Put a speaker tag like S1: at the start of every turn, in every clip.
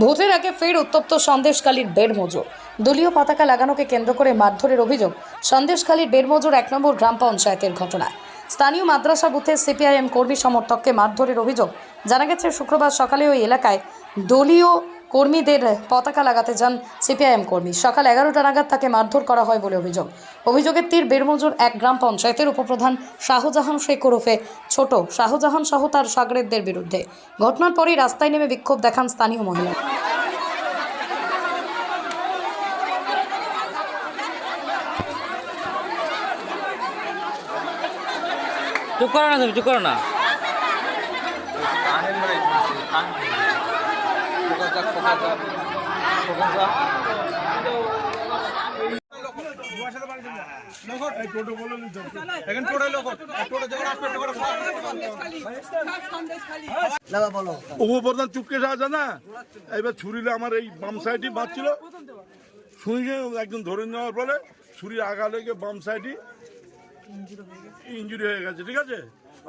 S1: ভোটের আগে ফের উত্তপ্ত সন্দেশকালীর বেড়মজুর। দলীয় পতাকা লাগানোকে কেন্দ্র করে মারধরের অভিযোগ সন্দেশখালীর বেড়মজুর এক নম্বর গ্রাম পঞ্চায়েতের ঘটনা স্থানীয় মাদ্রাসা বুথে সিপিআইএম কর্মী সমর্থককে মারধরের অভিযোগ জানা গেছে শুক্রবার সকালে ওই এলাকায় দলীয় কর্মীদের পতাকা লাগাতে যান সিপিআইএম কর্মী। সকাল এগারোটা নাগাদ তাকে মারধর করা হয় বলে অভিযোগ। অভিযোগের তীর বেড়মজুর এক গ্রাম পঞ্চায়েতের উপপ্রধান শাহজাহান শেখ ওরফে ছোট শাহজাহান সহ তার সাগরেদদের বিরুদ্ধে। ঘটনার পরই রাস্তায় নেমে বিক্ষোভ দেখান স্থানীয় মহিলা
S2: চুপ করো না তুমি চুপ করো না।
S3: উপপ্রধান চুপকে আছে না? এবার ছুরিলে আমার এই বাম সাইডই বাঁচছিল শুনে একজন ধরে নেওয়ার পরে ছুরি আগা লেগে বাম সাইডই ইঞ্জুরি হয়ে গেছে, ঠিক আছে?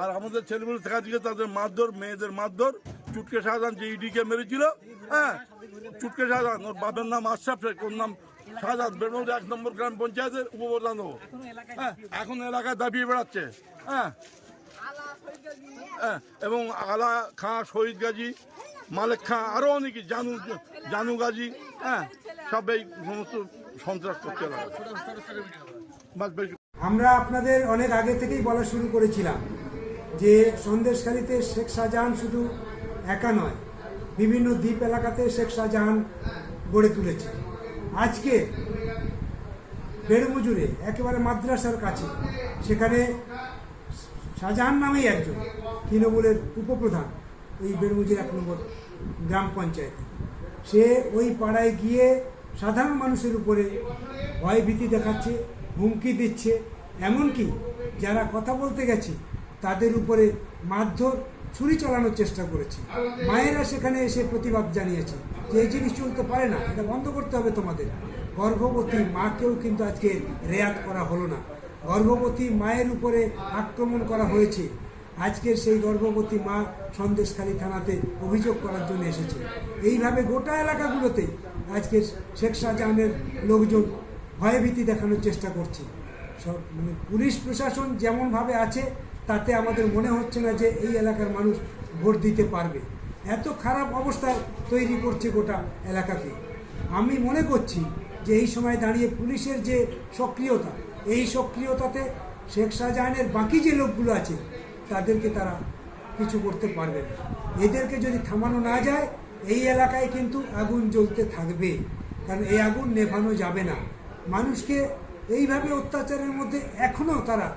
S3: আর আমাদের ছেলেমেয়ে থাকা থেকে তাদের মারধর, মেয়েদের মারধর চুটকে শাহজাহান যে ইডিকে মেরেছিল হ্যাঁ চুটকে শাহজাহান ওর বাপের নাম আশরাফ শেখ ওর নাম শাহজাহান বেরমুদ এক নম্বর গ্রাম পঞ্চায়েতের উপপ্রধান ও। হ্যাঁ এখন এলাকায় দাবিয়ে বেড়াচ্ছে। হ্যাঁ হ্যাঁ, এবং আলা খাঁ শহীদ গাজী মালেক খাঁ আরও অনেকে জানু জানু গাজী হ্যাঁ সব এই সমস্ত সন্ত্রাস করতে লাগে
S4: আমরা আপনাদের অনেক আগে থেকেই বলা শুরু করেছিলাম যে সন্দেশখালীতে শেখ শাহজাহান শুধু একা নয় বিভিন্ন দ্বীপ এলাকাতে শেখ শাহজাহান গড়ে তুলেছে। আজকে বেড়মুজুরে, একেবারে মাদ্রাসার কাছে, সেখানে শাহজাহান নামেই একজন, তৃণমূলের উপপ্রধান, এই বেড়মুজুর এক নম্বর গ্রাম পঞ্চায়েতে। সে ওই পাড়ায় গিয়ে সাধারণ মানুষের উপরে ভয়ভীতি দেখাচ্ছে, হুমকি দিচ্ছে, এমনকি যারা কথা বলতে গেছে, তাদের উপরে মারধর ছুরি চালানোর চেষ্টা করেছে। মায়েরা সেখানে এসে প্রতিবাদ জানিয়েছে যে এই জিনিস চলতে পারে না, এটা বন্ধ করতে হবে তোমাদের। গর্ভবতী মাকেও কিন্তু আজকে রেয়াত করা হলো না। গর্ভবতী মায়ের উপরে আক্রমণ করা হয়েছে। আজকের সেই গর্ভবতী মা সন্দেশখালী থানাতে অভিযোগ করার জন্য এসেছে। এইভাবে গোটা এলাকাগুলোতে আজকে শেখ শাহজাহানের লোকজন ভয়ভীতি দেখানোর চেষ্টা করছে। সব মানে পুলিশ প্রশাসন যেমনভাবে আছে তাতে আমাদের মনে হচ্ছে না যে এই এলাকার মানুষ ভোট দিতে পারবে। এত খারাপ অবস্থায় তৈরি করছে গোটা এলাকাকে। আমি মনে করছি যে এই সময় দাঁড়িয়ে পুলিশের যে সক্রিয়তা, এই সক্রিয়তাতে শেখ শাহজাহানের বাকি যে লোকগুলো আছে, তাদেরকে তারা কিছু করতে পারবে না। এদেরকে যদি থামানো না যায়, এই এলাকায় কিন্তু আগুন জ্বলতে থাকবে। কারণ এই আগুন নেভানো যাবে না। মানুষকে এইভাবে অত্যাচারের মধ্যে এখনও তারা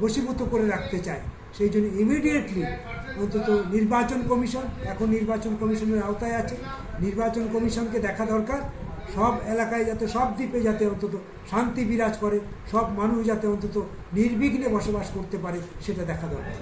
S4: বশীভূত করে রাখতে চায়। সেই জন্য ইমিডিয়েটলি অন্তত নির্বাচন কমিশন, এখন নির্বাচন কমিশনের আওতায় আছে। নির্বাচন কমিশনকে দেখা দরকার। সব এলাকায় যাতে, সব দ্বীপে যাতে অন্তত শান্তি বিরাজ করে, সব মানুষ যাতে অন্তত নির্বিঘ্নে বসবাস করতে পারে, সেটা দেখা দরকার।